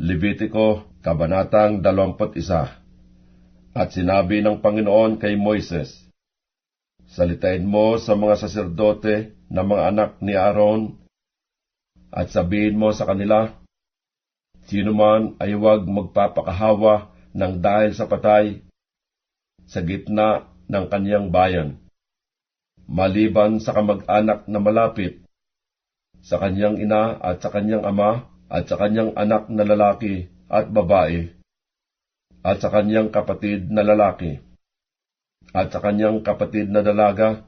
Levitico, Kabanatang 21 At sinabi ng Panginoon kay Moises, Salitain mo sa mga saserdote na mga anak ni Aaron, at sabihin mo sa kanila, Sino man ay huwag magpapakahawa ng dahil sa patay sa gitna ng kaniyang bayan, maliban sa kamag-anak na malapit, sa kanyang ina at sa kanyang ama at sa kanyang anak na lalaki at babae, at sa kanyang kapatid na lalaki, at sa kanyang kapatid na dalaga,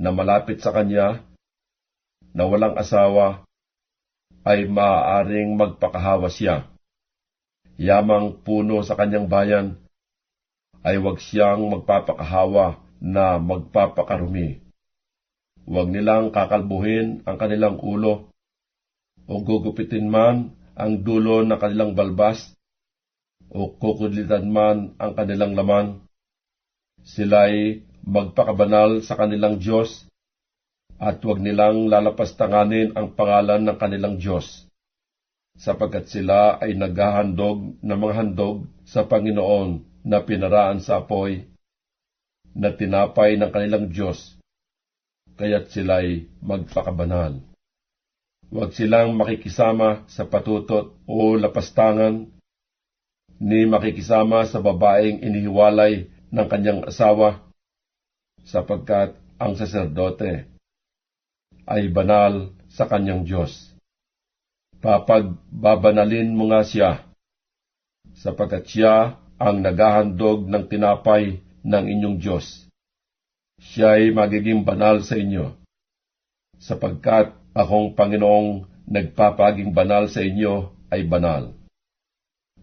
na malapit sa kanya, na walang asawa, ay maaaring magpakahawa siya. Yamang puno sa kanyang bayan, ay wag siyang magpapakahawa na magpapakarumi. Huwag nilang kakalbuhin ang kanilang ulo o gugupitin man ang dulo ng kanilang balbas, o kukudlitan man ang kanilang laman. Sila'y magpakabanal sa kanilang Diyos, at huwag nilang lalapastanganin ang pangalan ng kanilang Diyos, sapagkat sila ay naghahandog ng mga handog sa Panginoon na pinaraan sa apoy, na tinapay ng kanilang Diyos, kaya't sila'y magpakabanal. Huwag silang makikisama sa patutot o lapastangan, ni makikisama sa babaeng inihiwalay ng kanyang asawa, sapagkat ang saserdote ay banal sa kanyang Diyos. Papagbabanalin mo nga siya, sapagkat siya ang naghahandog ng tinapay ng inyong Diyos. Siya ay magiging banal sa inyo, sapagkat akong Panginoong nagpapaging banal sa inyo ay banal.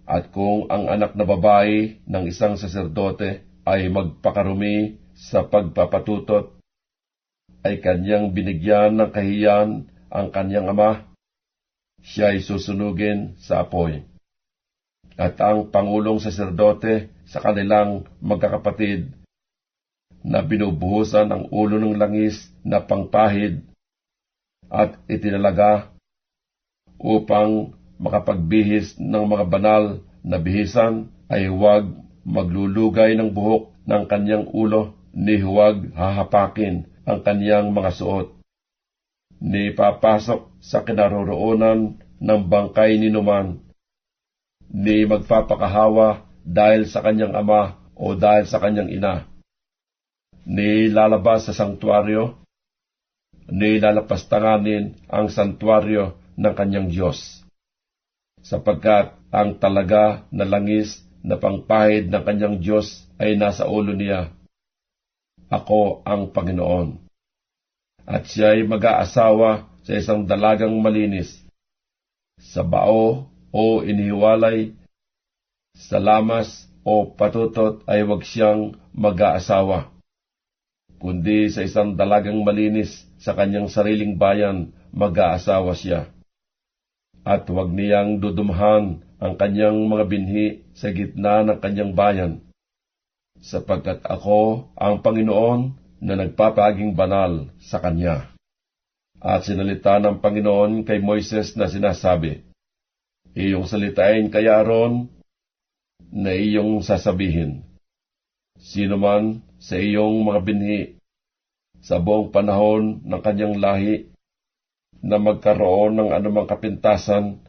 At kung ang anak na babae ng isang saserdote ay magpakarumi sa pagpapatutot, ay kanyang binigyan ng kahiyan ang kanyang ama, siya ay susunugin sa apoy. At ang pangulong saserdote sa kanilang magkakapatid na binubuhusan ang ulo ng langis na pangpahid at itinalaga upang makapagbihis ng mga banal na bihisan ay huwag maglulugay ng buhok ng kanyang ulo ni huwag hahapakin ang kanyang mga suot. Ni papasok sa kinaroroonan ng bangkay ni Numan. Ni magpapakahawa dahil sa kanyang ama o dahil sa kanyang ina. Ni lalabas sa sanktuaryo ni lalapastanganin ang santuaryo ng kanyang Diyos. Sapagkat ang talaga na langis na pangpahid ng kanyang Diyos ay nasa ulo niya. Ako ang Panginoon. At siya ay mag-aasawa sa isang dalagang malinis, sa bao o inihiwalay, sa lamas o patutot ay wag siyang mag-aasawa kundi sa isang dalagang malinis sa kanyang sariling bayan mag-aasawa siya. At huwag niyang dudumhan ang kanyang mga binhi sa gitna ng kanyang bayan, sapagkat ako ang Panginoon na nagpapaging banal sa kanya. At sinalita ng Panginoon kay Moises na sinasabi, Iyong salitain kay Aaron na iyong sasabihin, Sino man sa iyong mga binhi sa buong panahon ng kanyang lahi na magkaroon ng anumang kapintasan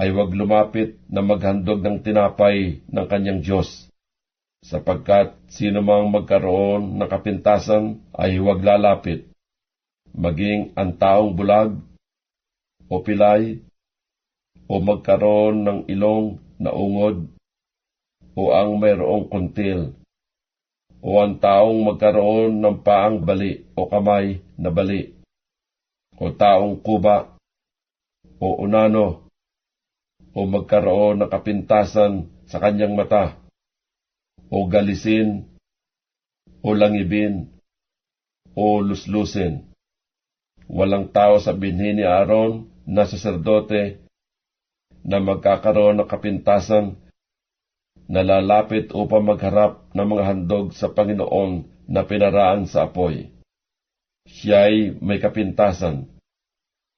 ay huwag lumapit na maghandog ng tinapay ng kanyang Diyos, sapagkat sino mang magkaroon ng kapintasan ay huwag lalapit, maging ang taong bulag o pilay o magkaroon ng ilong na ungod o ang mayroong kuntil o ang taong magkaroon ng paang bali o kamay na bali, o taong kuba, o unano, o magkaroon ng kapintasan sa kanyang mata, o galisin, o langibin, o luslusin. Walang tao sa binhi ni Aaron na saserdote na magkakaroon ng kapintasan nalalapit upang magharap ng mga handog sa Panginoon na pinaraan sa apoy. Siya'y may kapintasan.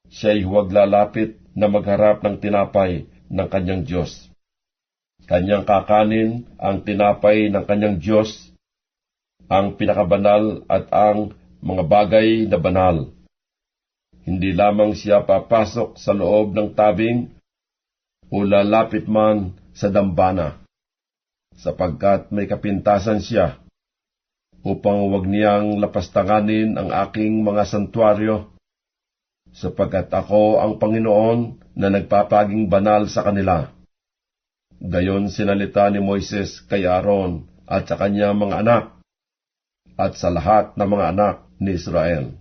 Siya'y huwag lalapit na magharap ng tinapay ng kanyang Diyos. Kanyang kakanin ang tinapay ng kanyang Diyos, ang pinakabanal at ang mga bagay na banal. Hindi lamang siya papasok sa loob ng tabing o lalapit man sa dambana, sapagkat may kapintasan siya upang huwag niyang lapastanganin ang aking mga santuaryo, sapagkat ako ang Panginoon na nagpapaging banal sa kanila. Gayon sinalita ni Moises kay Aaron at sa kanya mga anak, at sa lahat ng mga anak ni Israel.